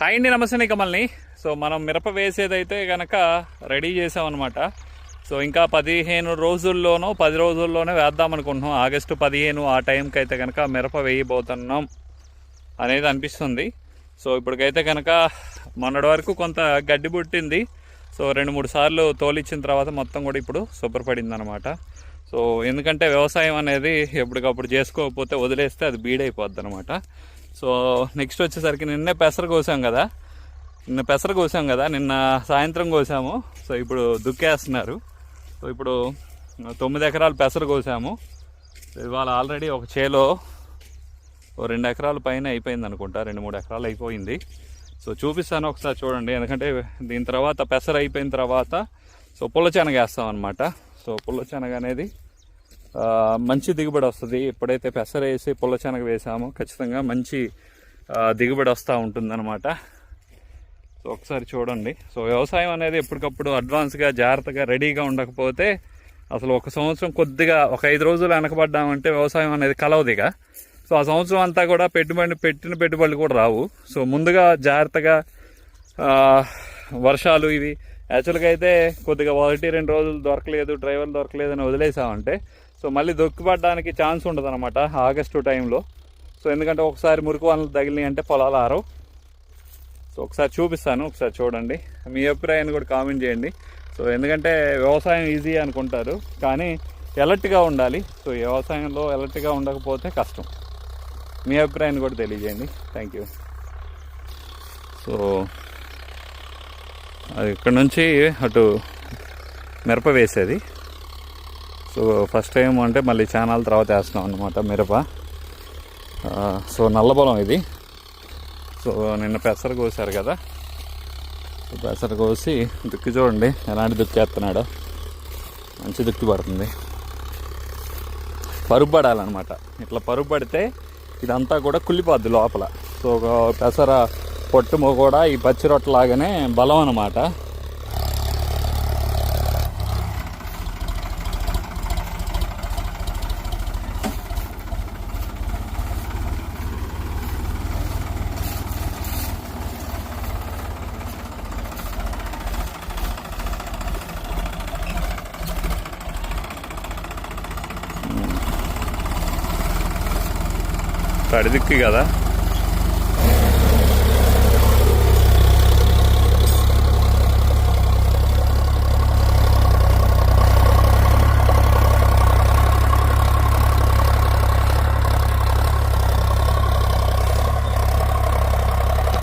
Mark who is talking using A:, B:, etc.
A: Hi అండి నమస్తే కమల్ని. So మనం మిరప వేసేదైతే కనుక రెడీ చేసామన్నమాట. సో ఇంకా పదిహేను రోజుల్లోనో పది రోజుల్లోనే వేద్దాం అనుకుంటున్నాం. ఆగస్టు పదిహేను ఆ టైంకి అయితే కనుక మిరప వేయబోతున్నాం అనేది అనిపిస్తుంది. సో ఇప్పటికైతే కనుక మొన్నటి వరకు కొంత గడ్డి పుట్టింది. సో రెండు మూడు సార్లు తోలిచ్చిన తర్వాత మొత్తం కూడా ఇప్పుడు శుభ్రపడింది అనమాట సో ఎందుకంటే వ్యవసాయం అనేది ఎప్పటికప్పుడు చేసుకోకపోతే వదిలేస్తే అది బీడైపోద్ది అనమాట సో నెక్స్ట్ వచ్చేసరికి నిన్నే పెసర కోసాం కదా. నిన్న పెసర కోసాం కదా నిన్న సాయంత్రం కోసాము. సో ఇప్పుడు దుక్కేస్తున్నారు. సో ఇప్పుడు తొమ్మిది ఎకరాలు పెసర కోసాము. ఇవాళ ఆల్రెడీ ఒక చేలో ఓ రెండు ఎకరాల పైన అయిపోయింది అనుకుంటా రెండు మూడు ఎకరాలు అయిపోయింది. సో చూపిస్తాను ఒకసారి చూడండి ఎందుకంటే దీని తర్వాత పెసర అయిపోయిన తర్వాత సో పుల్ల శనగ వేస్తాం అనమాట సో పుల్ల శనగ అనేది మంచి దిగుబడి వస్తుంది. ఎప్పుడైతే పెసర వేసి పుల్ల శనగ వేసామో ఖచ్చితంగా మంచి దిగుబడి వస్తూ ఉంటుందన్నమాట. సో ఒకసారి చూడండి. సో వ్యవసాయం అనేది ఎప్పటికప్పుడు అడ్వాన్స్గా జాగ్రత్తగా రెడీగా ఉండకపోతే అసలు ఒక సంవత్సరం కొద్దిగా ఒక ఐదు రోజులు వెనకబడ్డామంటే వ్యవసాయం అనేది కలవదిగా సో ఆ సంవత్సరం అంతా కూడా పెట్టుబడి పెట్టిన పెట్టుబడులు కూడా రావు. సో ముందుగా జాగ్రత్తగా వర్షాలు ఇవి. యాక్చువల్గా అయితే కొద్దిగా ఒకటి రెండు రోజులు దొరకలేదు డ్రైవర్ దొరకలేదు అని వదిలేసామంటే సో మళ్ళీ దొక్కిపడడానికి ఛాన్స్ ఉండదు అనమాట ఆగస్టు టైంలో. సో ఎందుకంటే ఒకసారి మురికి వనలు తగిలినాయి అంటే పొలాలు ఆరవు. సో ఒకసారి చూపిస్తాను ఒకసారి చూడండి. మీ అభిప్రాయాన్ని కూడా కామెంట్ చేయండి. సో ఎందుకంటే వ్యవసాయం ఈజీ అనుకుంటారు కానీ ఎలర్ట్గా ఉండాలి. సో వ్యవసాయంలో ఎలర్ట్గా ఉండకపోతే కష్టం. మీ అభిప్రాయాన్ని కూడా తెలియజేయండి. థ్యాంక్ యూ సో అది ఇక్కడ నుంచి అటు మిరప వేసేది. సో ఫస్ట్ టైం అంటే మళ్ళీ ఛానల్ తర్వాత వేస్తున్నాం అనమాట మిరప. సో నల్లబొలం ఇది. సో నిన్న పెసర కోసారు కదా. సో పెసర కోసి దుక్కి చూడండి ఎలాంటి దుక్కి వేస్తున్నాడో. మంచి దుక్కి పడుతుంది. పరుగు పడాలన్నమాట. ఇట్లా పరుగు పడితే ఇదంతా కూడా కుళ్ళిపోద్ది లోపల. సో ఒక పెసర పొట్టు కూడా ఈ పచ్చి రొట్టెలాగానే బలం అనమాట తడిదిక్కి కదా.